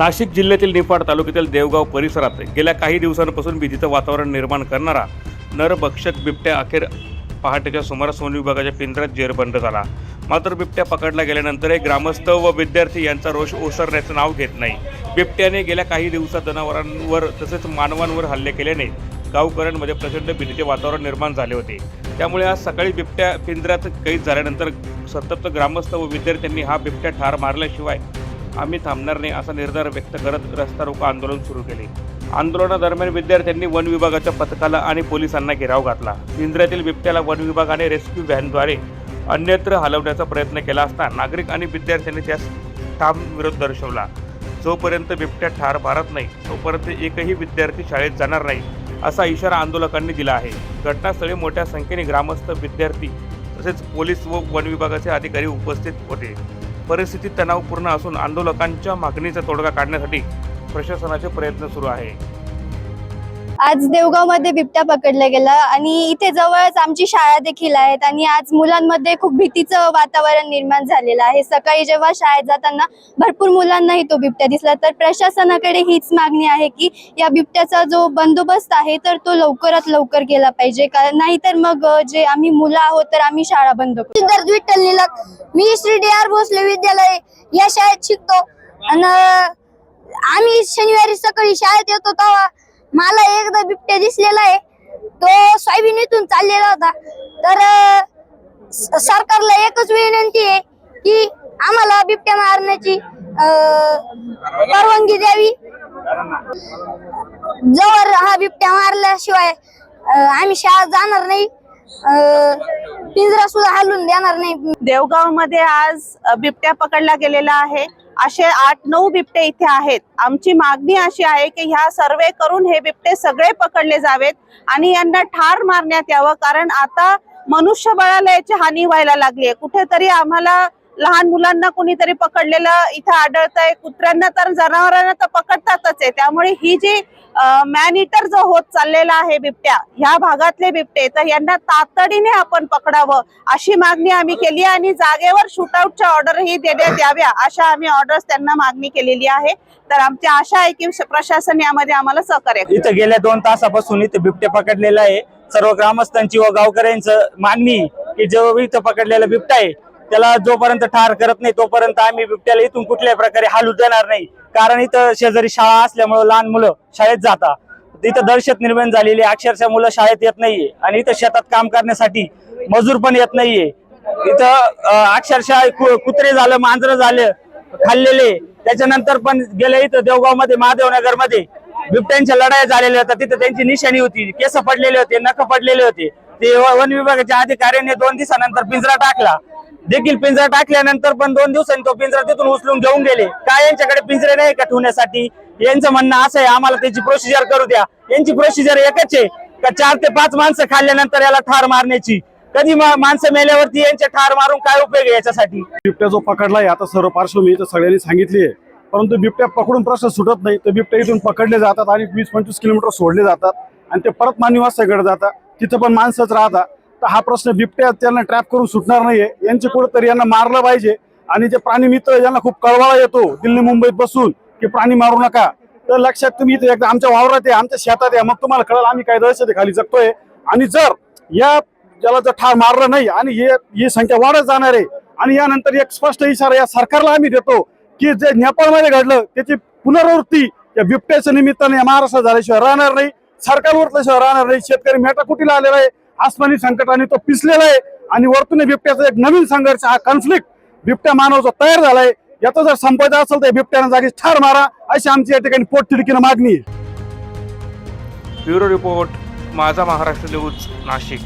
नाशिक जिल्ह्यातील निफाड तालुक्यातील देवगाव परिसरात गेल्या काही दिवसांपासून भीतीचं वातावरण निर्माण करणारा नरभक्षक बिबट्या अखेर पहाटेच्या सुमारास वन विभागाच्या पिंजऱ्यात जेरबंद झाला. मात्र बिबट्या पकडला गेल्यानंतरही ग्रामस्थ व विद्यार्थी यांचा रोष ओसरण्याचं नाव घेत नाही. बिबट्याने गेल्या काही दिवसात जनावरांवर तसेच मानवांवर हल्ले केल्याने गावकऱ्यांमध्ये प्रचंड भीतीचे वातावरण निर्माण झाले होते. त्यामुळे आज सकाळी बिबट्या पिंजऱ्यात कैद झाल्यानंतर संतप्त ग्रामस्थ व विद्यार्थ्यांनी हा बिबट्या ठार मारल्याशिवाय आम्ही थांबणार नाही असा निर्धार व्यक्त करत रस्ता रोको आंदोलन सुरू केले. आंदोलनादरम्यान विद्यार्थ्यांनी वन विभागाच्या पथकाला आणि पोलिसांना घेराव घातला. इंद्रातील बिबट्याला वन विभागाने रेस्क्यू व्हॅनद्वारे अन्यत्र हलवण्याचा प्रयत्न केला असता नागरिक आणि विद्यार्थ्यांनी त्यास ठाम विरोध दर्शवला. जोपर्यंत बिबट्या ठार मारत नाही तोपर्यंत एकही विद्यार्थी शाळेत जाणार नाही असा इशारा आंदोलकांनी दिला आहे. घटनास्थळी मोठ्या संख्येने ग्रामस्थ विद्यार्थी तसेच पोलीस व वन विभागाचे अधिकारी उपस्थित होते. परिस्थिती तणावपूर्ण असून आंदोलकांच्या मागणीचा तोडगा काढण्यासाठी प्रशासनाचे प्रयत्न सुरू आहे. आज देवगावमध्ये बिबट्या पकडला गेला आणि इथे जवळच आमची शाळा देखील आहेत आणि आज मुलांमध्ये खूप भीतीचं वातावरण निर्माण झालेलं आहे. सकाळी जेव्हा शाळेत जाताना भरपूर मुलांनाही तो बिबट्या दिसला. तर प्रशासनाकडे हीच मागणी आहे की या बिबट्याचा जो बंदोबस्त आहे तर तो लवकरात लवकर केला पाहिजे. कारण नाहीतर मग जे आम्ही मुलं आहोत तर आम्ही शाळा बंद करू. सिद्धार्थ विठ्ठल निलक मी श्री डी आर भोसले विद्यालय या शाळेत शिकतो. आणि आम्ही शनिवारी सकाळी शाळेत येतो तेव्हा मला एकदा बिबट्या दिसलेला आहे. तो सोयाबीनीतून चाललेला होता. तर सरकारला एकच विनंती आहे की आम्हाला बिबट्या मारण्याची परवानगी द्यावी. जवळ हा बिबट्या मारल्याशिवाय आम्ही शाळा जाणार नाही. पिंजरा सुद्धा हलवून देणार नाही. देवगावमध्ये आज बिबट्या पकडला गेलेला आहे. असे आठ नऊ बिबटे इथे आहेत. आमची मागणी अशी आहे की ह्या सर्वे करून हे बिबटे सगळे पकडले जावेत आणि यांना ठार मारण्यात यावं कारण आता मनुष्यबळाला याची हानी व्हायला लागली आहे. कुठेतरी आम्हाला लहान मुलांना कुणीतरी पकडलेलं इथं आढळतंय. कुत्र्यांना तर जनावरांना तर पकडतातच आहे. त्यामुळे ही जी मॅन इटर जो होत चाललेला आहे बिबट्या ह्या भागातले बिबटे तर यांना तातडीने आपण पकडावं अशी मागणी आम्ही केली आहे. आणि जागेवर शूटआउटच्या ऑर्डरही देण्यात याव्या अशा आम्ही ऑर्डर्स त्यांना मागणी केलेली आहे. तर आमची आशा आहे की प्रशासन यामध्ये आम्हाला सहकार्य इथं गेल्या दोन तासापासून इथं बिबटे पकडलेला आहे. सर्व ग्रामस्थांची व गावकऱ्यांचं मागणी की जो इथं पकडलेला बिबटा आहे त्याला जोपर्यंत ठार करत नाही तोपर्यंत आम्ही बिबट्याला इथून कुठल्याही प्रकारे हालू देणार नाही. कारण इथं शेजारी शाळा असल्यामुळं लहान मुलं शाळेत जातात. इथं दहशत निर्माण झालेली आहे. अक्षरशः मुलं शाळेत येत नाहीये. आणि इथं शेतात काम करण्यासाठी मजूर पण येत नाहीये. इथं अक्षरशः कु- कुत्रे झालं मांजरं झालं खाल्लेले. त्याच्यानंतर पण गेले इथं देवगावमध्ये महादेवनगरमध्ये बिबट्यांच्या लढाई झालेल्या होत्या. तिथं त्यांची निशाणी होती. केस पडलेले होते नख पडलेले होते. ते वन विभागाच्या अधिकाऱ्यांनी दोन दिवसानंतर पिंजरा टाकला. देखील पिंजरा टाकल्यानंतर पण दोन दिवसांनी तो पिंजरा तिथून उचलून घेऊन गेले. काय यांच्याकडे पिंजरे नाही का ठेवण्यासाठी? यांचं म्हणणं असं आहे आम्हाला त्याची प्रोसिजर करू द्या. यांची प्रोसिजर एकच आहे का चार ते पाच माणसं खाल्ल्यानंतर याला ठार मारण्याची. कधी माणसं मेल्यावरती यांचे ठार मारून काय उपयोग आहे याच्यासाठी? बिबट्या जो पकडलाय आता सर्व पार्श्वभूमी तर सगळ्यांनी सांगितली आहे. परंतु बिबट्या पकडून प्रश्न सुटत नाही. तर बिबट्या इथून पकडले जातात आणि वीस पंचवीस किलोमीटर सोडले जातात. आणि ते परत मानवासाकडे जातात. तिथं पण माणसंच राहतात. तर हा प्रश्न बिबट्या त्यांना ट्रॅप करून सुटणार नाहीये. यांचे कुठेतरी यांना मारलं पाहिजे. आणि जे प्राणी मित्र यांना खूप कळवाळा येतो दिल्ली मुंबईत बसून की प्राणी मारू नका. तर लक्षात तुम्ही इथे एकदा आमच्या वावरात या आमच्या शेतात या मग तुम्हाला कळलं आम्ही काय दहशत खाली जगतोय. आणि जर या ज्याला जर ठार मारलं नाही आणि हे ही संख्या वाढत जाणार आहे आणि यानंतर एक स्पष्ट इशारा या सरकारला आम्ही देतो की जे नेपाळमध्ये घडलं त्याची पुनरावृत्ती या बिबट्याच्या निमित्ताने या महाराष्ट्रात झाल्याशिवाय राहणार नाही. सरकार उरल्याशिवाय राहणार नाही. शेतकरी मेटाकुटीला आलेला आहे. आसमानी संकटाने तो पिसलेला आहे आणि वरतून बिबट्याचा एक नवीन संघर्ष हा कॉन्फ्लिक्ट बिबट्या मानवचा तयार झालाय. याचा जर संपायचा असेल तर बिबट्यानं जागी ठार मारा अशी आमची या ठिकाणी पोटतिडकीनं मागणी आहे. ब्युरो रिपोर्ट माझा महाराष्ट्र न्यूज नाशिक.